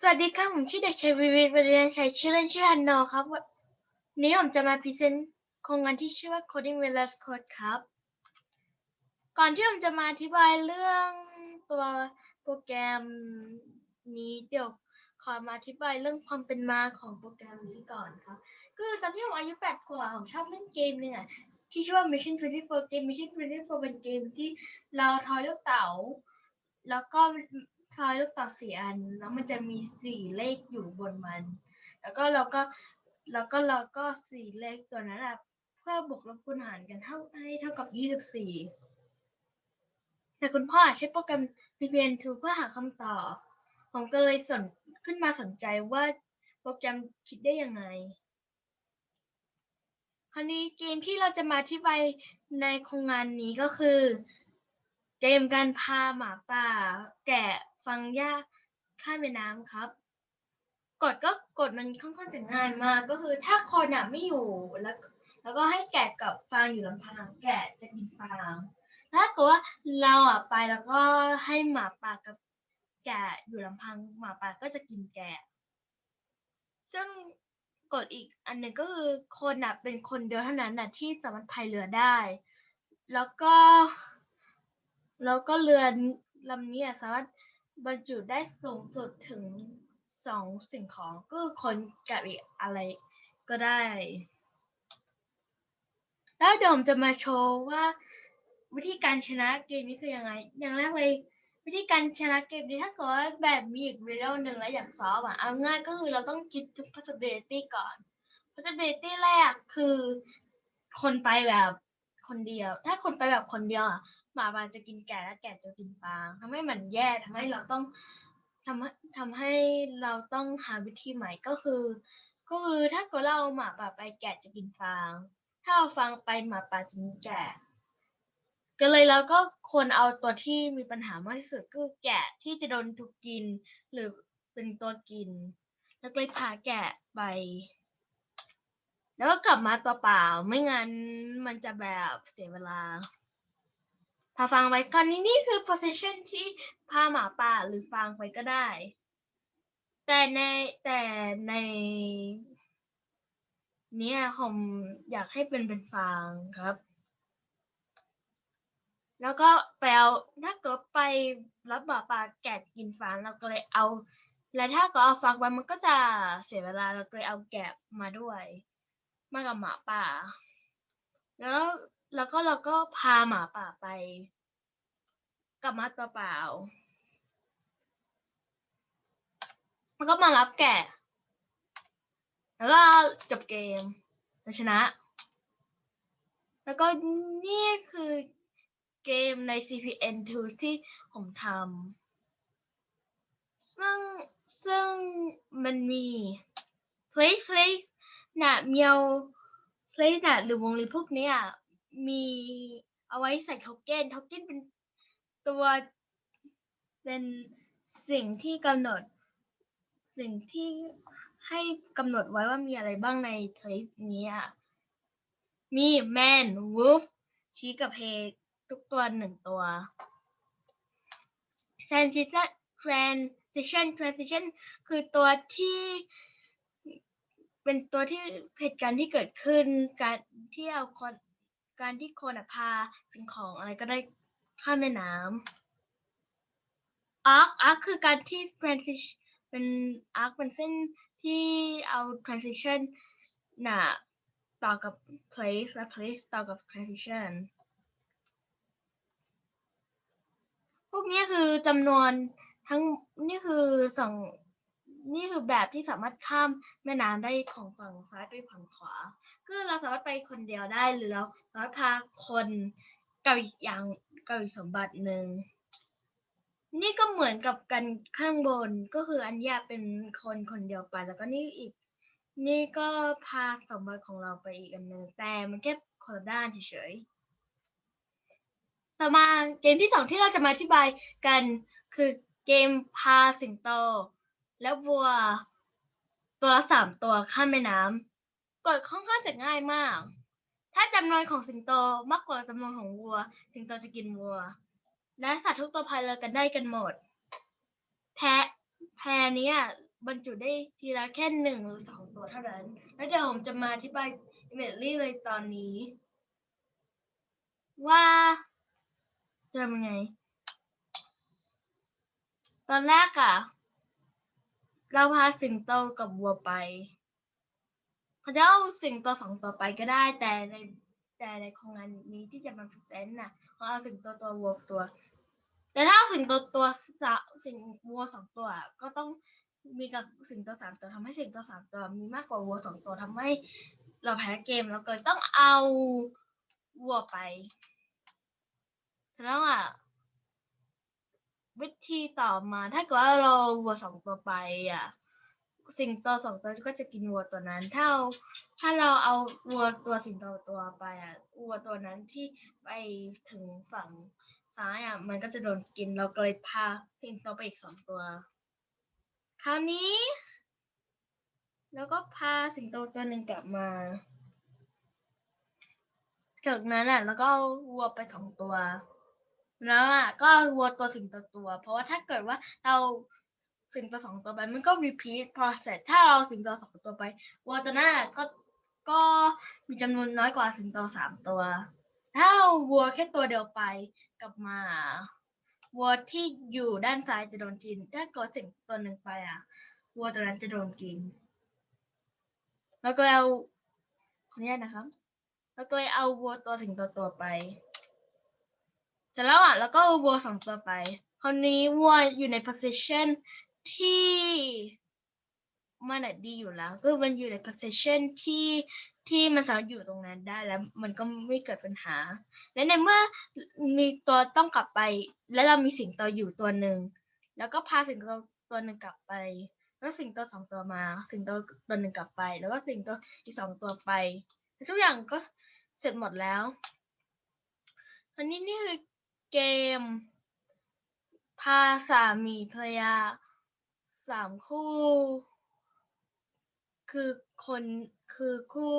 สวัสดีครับผมชื่อเด็กชายวิวิทย์วริยันชัยชื่อเล่นชื่อฮันโนครับวันนี้ผมจะมาพรีเซนต์โครงงานที่ชื่อว่า Coding Velas Code ครับ ก่อนที่ผมจะมาอธิบายเรื่องตัวโปรแกรมนี้เดี๋ยวขอมาอธิบายเรื่องความเป็นมาของโปรแกรมนี้ก่อนครับคือตอนที่ผมอายุแปดขวบผมชอบเล่นเกมหนึ่งอะที่ชื่อว่า Mission 24 เกม Mission 24เป็นเกมที่เราทอยลูกเต๋าแล้วก็ ทอยลูกเต๋าสี่อัน แล้วมันจะมีสี่เลขอยู่บนมัน แล้วก็เราก็แล้วก็เราก็สี่เลขตัวนั้นอะเพื่อบวกลบคูณหารกันเท่าให้เท่ากับยี่สิบสี่แต่คุณพ่อใช้โปรแกรม VPN2 เพื่อหาคำตอบ ผมก็เลยสนขึ้นมาสนใจว่าโปรแกรมคิดได้ยังไง คราวนี้เกมที่เราจะมาอธิบายในโครงงานนี้ก็คือ เกมการพาหมาป่าแกะ ฟังหญ้าข้ามแม่น้ำครับกฎก็กฎมันค่อนข้างจะง่ายมาก ก็คือถ้าคนอะไม่อยู่แล้ว แล้วก็ให้แกะกับฟางอยู่ลำพังแกะจะกินฟางถ้าเกิดว่าเราอะไปแล้วก็ให้หมาป่ากับแกะอยู่ลำพังหมาป่าก็จะกินแกะ ซึ่งกฎอีกอันหนึ่งก็คือคนอะเป็นคนเดียวเท่านั้นน่ะที่สามารถพายเรือได้ แล้วก็ แล้วก็เรือลำนี้อะสามารถ บรรจุได้สูงสุดถึงสองสิ่งของก็คนกับอีกอะไรก็ได้ แล้วเดี๋ยวผมจะมาโชว์ว่า วิธีการชนะเกมนี้คือยังไง อย่างแรกเลยวิธีการชนะเกมนี้ถ้าเกิดแบบมีอีกเรลหนึ่งแล้วอยากซ้อฟอะเอาง่ายก็คือเราต้องคิดทุก possibility ก่อน possibility แรกคือคนไปแบบ คนเดียว ถ้าคนไปแบบคนเดียวอะหมาป่าจะกินแกะและแกะจะกินฟางทำให้มันแย่ทำให้เราต้องทำให้ทำให้เราต้องหาวิธีใหม่ก็คือ ก็คือถ้าเกิดเราหมาป่าไปแกะจะกินฟาง ถ้าเอาฟางไปหมาป่าจะกินแกะก็เลยเราก็ควรเอาตัวที่มีปัญหามากที่สุดก็คือแกะที่จะโดนถูกกิน หรือเป็นตัวกิน แล้วก็เลยพาแกะไป แล้วก็กลับมาตัวเปล่า ไม่งั้นมันจะแบบเสียเวลา พาฟังไปก่อนนี้นี่คือ position ที่พาหมาป่าหรือฟังไปก็ได้ แต่ในแต่ใน เนี่ยผมอยากให้เป็นเป็นฟางครับ แล้วก็ไปเอาถ้าเกิดไปรับหมาป่าแกะกินฟางเราก็เลยเอา และถ้าเก็เอาฟางไปมันก็จะเสียเวลาเราก็เลยเอาแกะมาด้วย มากับหมาป่า แล้วแล้วก็เราก็พาหมาป่าไป กับมาตัวเปล่าแล้วก็มารับแกะ แล้วก็จบเกมเราชนะ แล้วก็นี่คือเกมใน CPN Tools ที่ผมทำซึ่งซึ่งมันมี place place น่ะเมียว place น่ะหรือวงเล็บพวกเนี้ยมีเอาไว้ใส่โทเก้นโทเก้นเป็นตัวเป็นสิ่งที่กำหนด สิ่งที่ให้กำหนดไว้ว่ามีอะไรบ้างใน place นี้อะ มี man wolf ชี้กับ head ทุกตัวหนึ่งตัว transition transition transition คือตัวที่ เป็นตัวที่เหตุการณ์ที่เกิดขึ้น การที่เอาคนการที่คนอะพาสิ่งของอะไรก็ได้ข้ามแม่น้ำ arc arc คือการที่ transition เป็น arc เป็นเส้นที่เอา transition น่ะต่อกับ place และ place ต่อกับ transition พวกนี้คือจำนวนทั้งนี่คือสอง นี่คือแบบที่สามารถข้ามแม่น้ำได้ของฝั่งซ้ายไปฝั่งขวา คือเราสามารถไปคนเดียวได้หรือเราสามารถพาคนกับอีกอย่างกับอีกสมบัติหนึ่งนี่ก็เหมือนกับกันข้างบนก็คืออันยาเป็นคนคนเดียวไป แล้วก็นี่อีก นี่ก็พาสมบัติของเราไปอีกอันหนึ่งแต่มันแค่คนละด้านเฉยๆต่อมาเกมที่สองที่เราจะมาอธิบายกันคือเกมพาสิงโต และวัว ตัวละสามตัวข้ามแม่น้ำกฎค่อนข้างจะง่ายมาก ถ้าจำนวนของสิงโตมากกว่าจำนวนของวัว สิงโตจะกินวัว และสัตว์ทุกตัวพายเรือกันได้กันหมด แพะแพนี้บรรจุได้ทีละแค่หนึ่งหรือสองตัวเท่านั้น แล้วเดี๋ยวผมจะมาอธิบายเมดลี่เลยตอนนี้ ว่าจะทำยังไง ตอนแรกอะ เราพาสิงโตกับวัวไปเขาจะเอาสิงโตสองตัวไปก็ได้ แต่ในแต่ในโครงงานนี้ที่จะมาพรีเซนต์น่ะเขาเอาสิงโตตัววัวตัว แต่ถ้าเอาสิงโตตัวสสิงวัวสองตัวอะก็ต้องมีกับสิงโตสามตัวทำให้สิงโตสามตัวมีมากกว่าวัวสองตัวทำให้เราแพ้เกมเราก็ต้องเอาวัวไปแล้วอะ วิธีต่อมาถ้าเกิดว่าเราวัวสองตัวไปอะสิงโตสองตัวก็จะกินวัวตัวนั้น ถ้าเราถ้าเราเอาวัวตัวสิงโตตัวไปอะวัวตัวนั้นที่ไปถึงฝั่งซ้ายอะมันก็จะโดนกินเราก็เลยพาสิงโตไปอีกสองตัว คราวนี้ แล้วก็พาสิงโตตัวหนึ่งกลับมาจากนั้นอะแล้วก็เอาวัวไปสองตัว แล้วอะก็วัวตัวสิงโตตัว เพราะว่าถ้าเกิดว่าเราสิงโตสองตัวไปมันก็ repeat process ถ้าเราสิงโตสองตัวไปวัวตัวหน้าก็ก็มีจำนวนน้อยกว่าสิงโตสามตัว ถ้าวัวแค่ตัวเดียวไปกลับมาวัวที่อยู่ด้านซ้ายจะโดนกิน ถ้าเกิดสิงตัวหนึ่งไปอะวัวตัวนั้นจะโดนกิน แล้วก็เอาขออนุญาตนะครับ แล้วก็เอาวัวตัวสิงโตตัวไป เสร็จแล้วอะแล้วก็วัวสองตัวไป คราวนี้วัวอยู่ใน position ที่มันอะดีอยู่แล้ว ก็มันอยู่ใน position ที่ที่มันสามารถอยู่ตรงนั้นได้แล้ว มันก็ไม่เกิดปัญหา และในเมื่อมีตัวต้องกลับไป แล้วเรามีสิงโตอยู่ตัวหนึ่งแล้วก็พาสิงโตตัวหนึ่งกลับไป แล้วสิงโตสองตัวมา สิงโตตัวหนึ่งกลับไป แล้วก็สิงโตอีกสองตัวไปทุกอย่างก็เสร็จหมดแล้วคราวนี้นี่คือ เกม พาสามีภรรยาสามคู่ คือคนคือคู่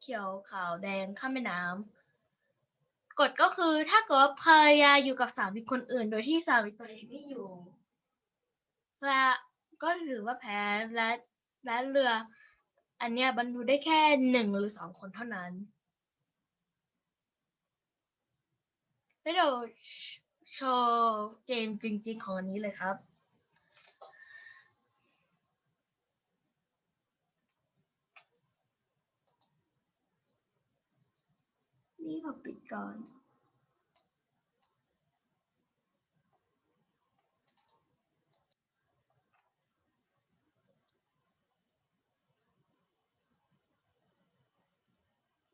เขียวขาวแดงข้ามแม่น้ำกฎก็คือถ้าเกิดว่าภรรยาอยู่กับสามีคนอื่น โดยที่สามีตัวเองไม่อยู่และก็ถือว่าแพ้และและเรือ อันเนี้ยบรรทุได้แค่หนึ่งหรือสองคนเท่านั้น แล้วเดี๋ยวโชว์เกมจริง ๆ ของอันนี้เลยครับ นี่ขอปิดก่อน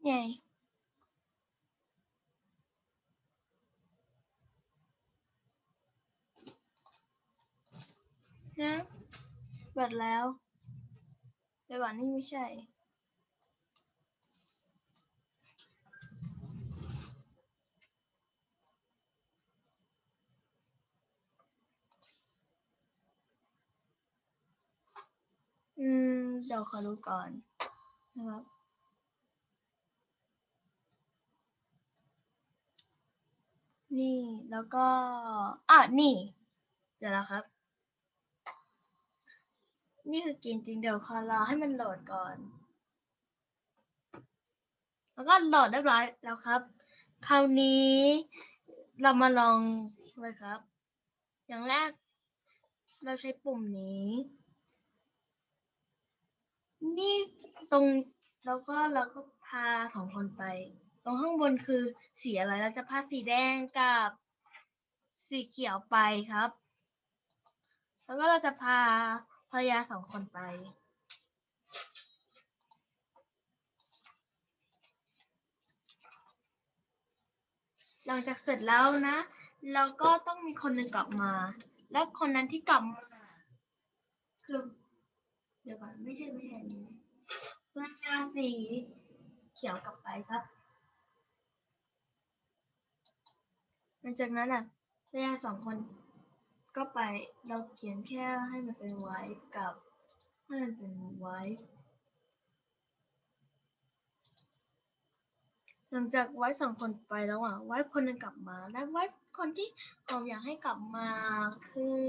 ไง นะเปิดแล้ว เดี๋ยวก่อนนี่ไม่ใช่ อืม เดี๋ยวขอดูก่อน นะครับนี่แล้วก็อะนี่ เดี๋ยวนะครับ นี่คือกินจริงเดี๋ยวขอรอให้มันโหลดก่อน แล้วก็โหลดเรียบร้อยแล้วครับ คราวนี้เรามาลองเลยครับ อย่างแรก เราใช้ปุ่มนี้ นี่ตรงแล้วก็เราก็พาสองคนไป ตรงข้างบนคือสีอะไรเราจะพาสีแดงกับสีเขียวไปครับ แล้วก็เราจะพา ภรรยาสองคนไปหลังจากเสร็จแล้วนะ เราก็ต้องมีคนหนึ่งกลับมา แล้วคนนั้นที่กลับมาคือเดี๋ยวก่อนไม่ใช่ไม่ใช่นนี้ภรรยาสีเขียวกลับไปครับ หลังจากนั้นอะภรรยาสองคน ก็ไปเราเขียนแค่ให้มันเป็นไว้กับให้มันเป็นไว้หลังจากไว้สองคนไปแล้วอะไว้คนหนึ่งกลับมา และไว้คนที่ผมอยากให้กลับมาคือ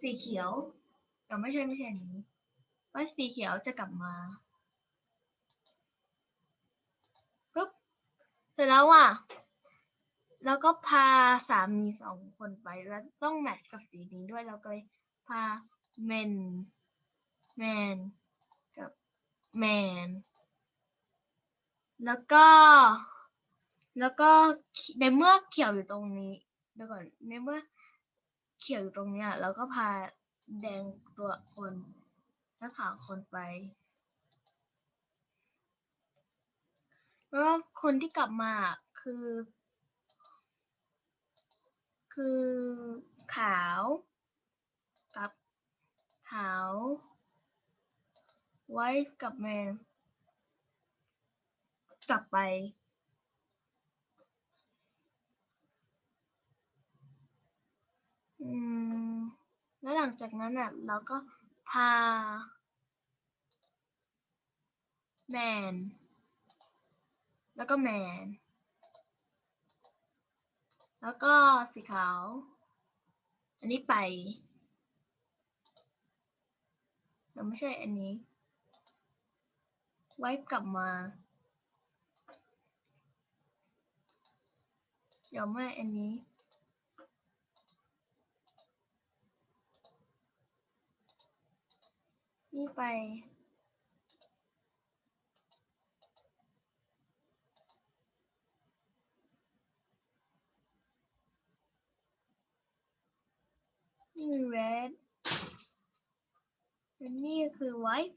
สีเขียวเดี๋ยวไม่ใช่ไม่ใช่อันนี้ว่าสีเขียวจะกลับมาปุ๊บเสร็จแล้วอะ แล้วก็พาสามีสองคนไปแล้วต้องแมทกับสีนี้ด้วยเราก็เลยพาเมนแมนกับแมนแล้วก็ แล้วก็ในเมื่อเขียวอยู่ตรงนี้เดี๋ยวก่อนในเมื่อเขียวอยู่ตรงเนี้ยเราก็พาแดงตัวคนและขาวคนไปแล้วคนที่กลับมาคือ คือขาวกับขาว ไว้กับแมนกลับไป อืม แล้วหลังจากนั้นอะ เราก็พา แมน แล้วก็แมน แล้วก็สีขาว อันนี้ไปเดี๋ยวไม่ใช่อันนี้ ไว้กลับมา เดี๋ยวไม่อันนี้นี่ไป นี่มี red และนี่คือ white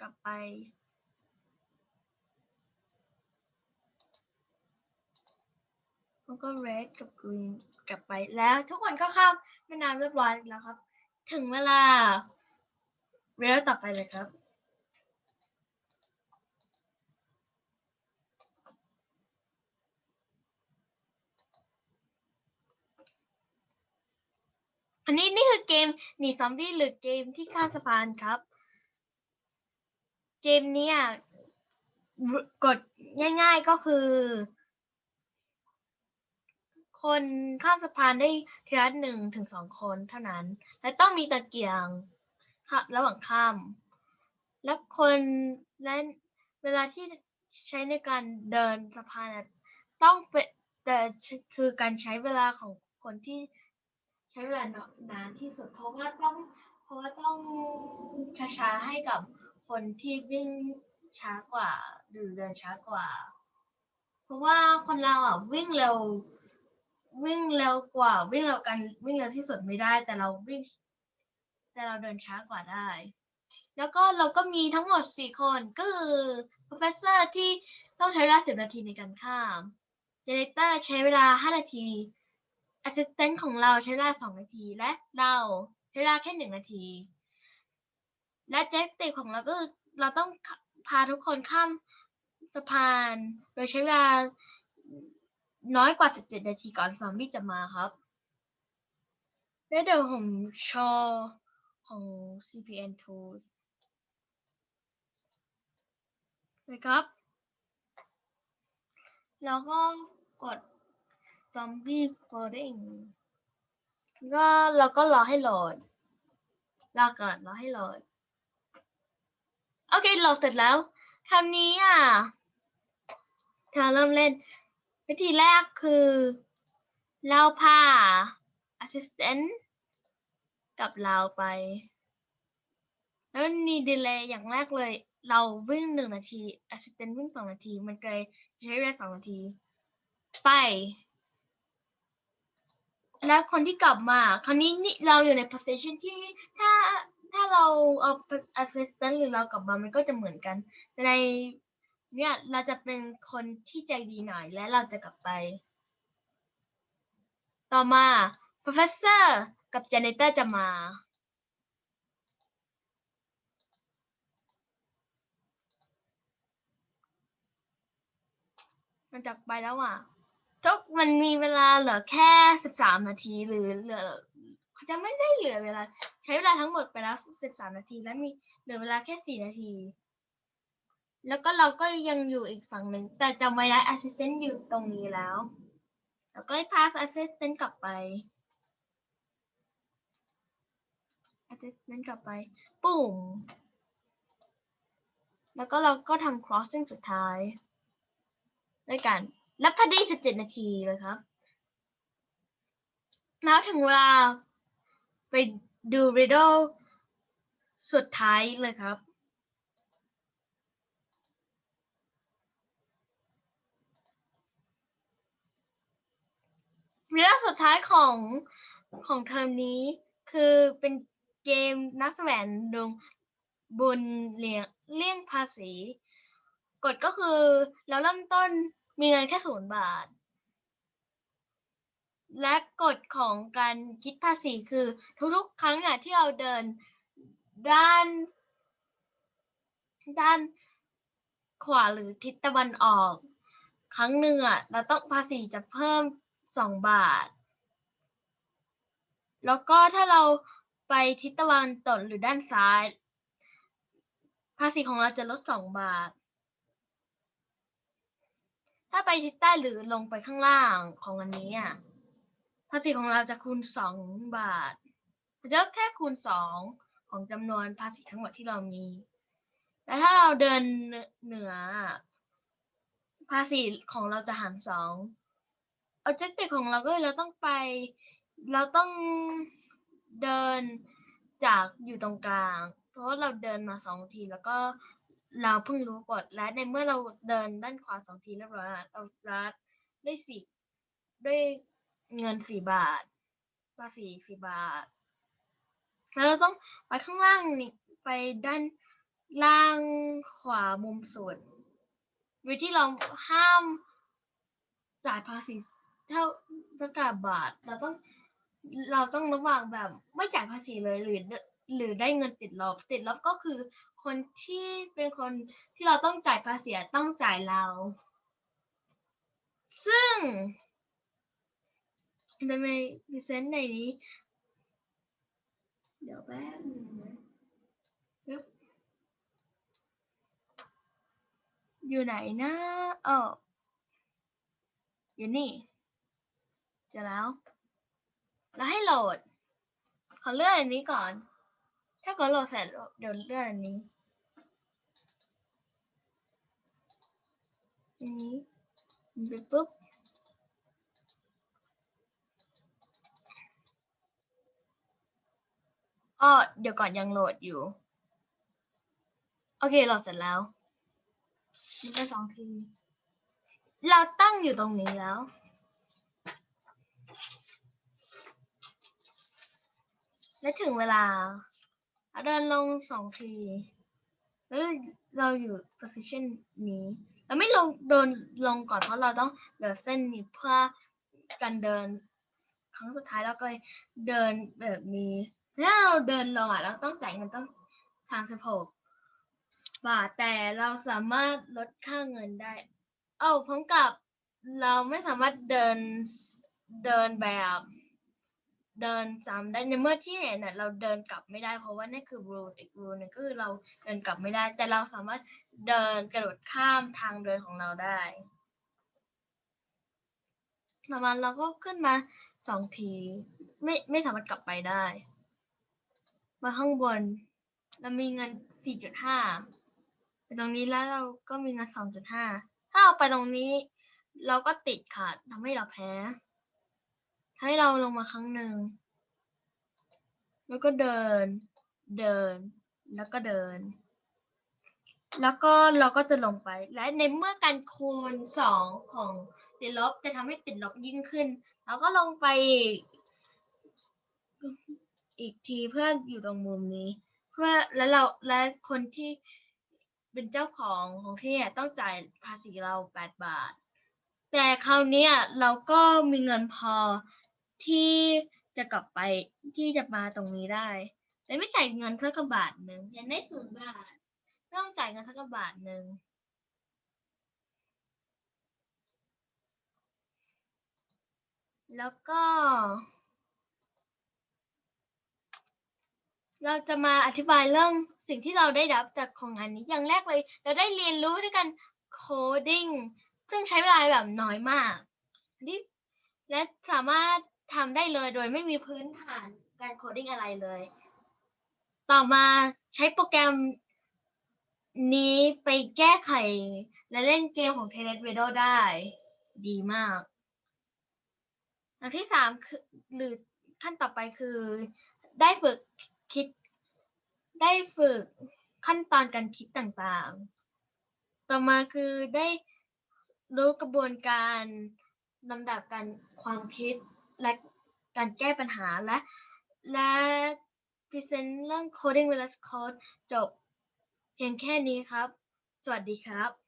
กลับไป แล้วก็ red กับ green กลับไปแล้วทุกคนก็เข้าแม่น้ำเรียบร้อยแล้วครับ ถึงเวลา red ต่อไปเลยครับ อันนี้นี่คือเกมหนีซอมบี้หรือเกมที่ข้ามสะพานครับ เกมเนี้ยกดง่าย ๆก็คือ คนข้ามสะพานได้ทีละหนึ่งถึงสองคนเท่านั้น และต้องมีตะเกียงค่ะระหว่างข้าม และคนและเวลาที่ใช้ในการเดินสะพานต้องเป็นแต่คือการใช้เวลาของคนที่ ใช้เวลานานที่สุดเพราะว่าต้อง เพราะว่าต้องช้าๆให้กับคนที่วิ่งช้ากว่า หรือเดินช้ากว่า เพราะว่าคนเราอะวิ่งเร็ววิ่งเร็วกว่า วิ่งเร็วกันวิ่งเร็วที่สุดไม่ได้ แต่เราวิ่ง แต่เราเดินช้ากว่าได้ แล้วก็เราก็มีทั้งหมดสี่คนก็คือ professor ที่ต้องใช้เวลาสิบนาทีในการข้าม janitor ใช้เวลาห้านาที assistant ของเราใช้เวลาสองนาที และเราใช้เวลาแค่หนึ่งนาที และ objective ของเราก็คือเราต้องพาทุกคนข้ามสะพาน โดยใช้เวลาน้อยกว่า 17 นาทีก่อนซอมบี้จะมาครับ และเดี๋ยวผมโชว์ของ CPN Tools นะครับ แล้วก็กด Zombie Coding ก็เราก็รอให้โหลดรอก่อนรอให้โหลด โอเคโหลดเสร็จแล้วคราวนี้อะเธอเริ่มเล่น วิธีแรกคือเราพา assistant กับเราไป แล้วมีดีเลย์อย่างแรกเลย เราวิ่งหนึ่งนาที assistant วิ่งสองนาที มันเกยใช้เวลาสองนาที ไป แล้วคนที่กลับมา คราวนี้นี่เราอยู่ใน position ที่ถ้าถ้าเราเอา assistant หรือเรากลับมามันก็จะเหมือนกัน แต่ในเนี่ยเราจะเป็นคนที่ใจดีหน่อยและเราจะกลับไป ต่อมา professor กับ janitor จะมา มันจากไปแล้วอะ ทุกมันมีเวลาเหลือแค่สิบสามนาทีหรือเหลือเขาจะไม่ได้เหลือเวลา ใช้เวลาทั้งหมดไปแล้วสิบสามนาที แล้วมีเหลือเวลาแค่สี่นาที แล้วก็เราก็ยังอยู่อีกฝั่งหนึ่งแต่จำไว้นะ assistant อยู่ตรงนี้แล้ว แล้วก็ให้ pass assistant กลับไปนั้นกลับไป ปุ่ม แล้วก็เราก็ทำ crossing สุดท้าย ด้วยกัน แล้วพอดี17นาทีเลยครับ แล้วถึงเวลาไปดู riddle สุดท้ายเลยครับ เรื่องสุดท้ายของของเทอมนี้คือเป็นเกมนักแสวงดวงบนเลี่ยงเลี่ยงภาษี กฎก็คือเราเริ่มต้น มีเงินแค่ศูนย์บาท และกฎของการคิดภาษีคือ ทุกๆ ครั้งอะที่เราเดินด้าน ด้านขวาหรือทิศตะวันออก ครั้งหนึ่งอะเราต้องภาษีจะเพิ่มสองบาท แล้วก็ถ้าเราไปทิศตะวันตกหรือด้านซ้าย ภาษีของเราจะลดสองบาท ถ้าไปทิศใต้หรือลงไปข้างล่างของอันนี้อะภาษีของเราจะคูณสองบาทจะแค่คูณสองของจำนวนภาษีทั้งหมดที่เรามี แต่ถ้าเราเดินเหนือ ภาษีของเราจะหารสอง objective ของเราก็คือเราต้องไป เราต้องเดินจากอยู่ตรงกลาง เพราะว่าเราเดินมาสองทีแล้วก็ เราเพิ่งรู้กฎและในเมื่อเราเดินด้านขวาสองทีเรียบร้อยแล้วเราจะได้สี่ด้วยเงินสี่บาทภาษีสี่บาทแล้วเราต้องไปข้างล่างนี่ไปด้านล่างขวามุมสุดโดยที่เราห้ามจ่ายภาษีเท่าเท่ากับบาท เราต้องเราต้องระว่างแบบไม่จ่ายภาษีเลยหรือ หรือได้เงินติดลบ ติดลบก็คือ คนที่เป็นคนที่เราต้องจ่ายภาษีต้องจ่ายเรา ซึ่งทำไมพิเศษในนี้ เดี๋ยวแป๊บนึงอยู่ไหนนะเอออยู่นี่เจอแล้ว แล้วให้โหลด ขอเลื่อนอันนี้ก่อน ถ้ากดโหลดเสร็จเดี๋ยวเลื่อนอันนี้อันนี้มันไปปุ๊บอ้อเดี๋ยวก่อนยังโหลดอยู่ โอเคโหลดเสร็จแล้วมันไปสองทีเราตั้งอยู่ตรงนี้แล้วและถึงเวลา เราเดินลงสองทีแล้วเราอยู่ position นี้เราไม่ลงเดินลงก่อนเพราะเราต้องเหลือเส้นนี้เพื่อการเดิน ครั้งสุดท้ายเราก็เลยเดินแบบนี้ถ้าเราเดินลงอะเราต้องจ่ายเงินต้องสามสิบหกบาทแต่เราสามารถลดค่าเงินได้ เอ้าพร้อมกับเราไม่สามารถเดินเดินแบบ เดินซ้ำได้ในเมื่อที่เห็นน่ะเราเดินกลับไม่ได้ เพราะว่านั่คือ rule อีก rule นึงก็คือเราเดินกลับไม่ได้ แต่เราสามารถเดินกระโดดข้ามทางเดินของเราได้ประมาณเราก็ขึ้นมาสองที ไม่ไม่สามารถกลับไปได้ มาข้างบน เรามีเงิน4.5ไปตรงนี้แล้วเราก็มีเงิน2.5ถ้าเอาไปตรงนี้ เราก็ติดขาดทำให้เราแพ้ ให้เราลงมาครั้งหนึ่ง แล้วก็เดิน เดิน แล้วก็เดิน แล้วก็เราก็จะลงไป และในเมื่อการคูณสองของติดลบจะทำให้ติดลบยิ่งขึ้น เราก็ลงไปอีกอีกทีเพื่ออยู่ตรงมุมนี้ เพื่อแล้วเราและคนที่เป็นเจ้าของของที่เนี่ยต้องจ่ายภาษีเราแปดบาท แต่คราวนี้เราก็มีเงินพอ ที่จะกลับไปที่จะมาตรงนี้ได้ แต่ไม่จ่ายเงินเท่ากับบาทหนึ่งยังได้ศูนย์บาทต้องจ่ายเงินเท่ากับบาทหนึ่งแล้วก็ เราจะมาอธิบายเรื่องสิ่งที่เราได้รับจากของงานนี้อย่างแรกเลย เราได้เรียนรู้ด้วยกัน coding ซึ่งใช้เวลาแบบน้อยมากที่และสามารถ ทำได้เลยโดยไม่มีพื้นฐานการ coding อะไรเลย ต่อมาใช้โปรแกรมนี้ไปแก้ไขและเล่นเกมของ t e n e t v i d o ได้ดีมาก อันที่สามคือหรือขั้นต่อไปคือ ได้ฝึกคิด ได้ฝึกขั้นตอนการคิดต่างๆ ต่อมาคือได้รู้กระบวนการลำดับการความคิด และการแก้ปัญหาและ และพรีเซนต์เรื่อง coding v e l o c Code จบเพียงแค่นี้ครับ สวัสดีครับ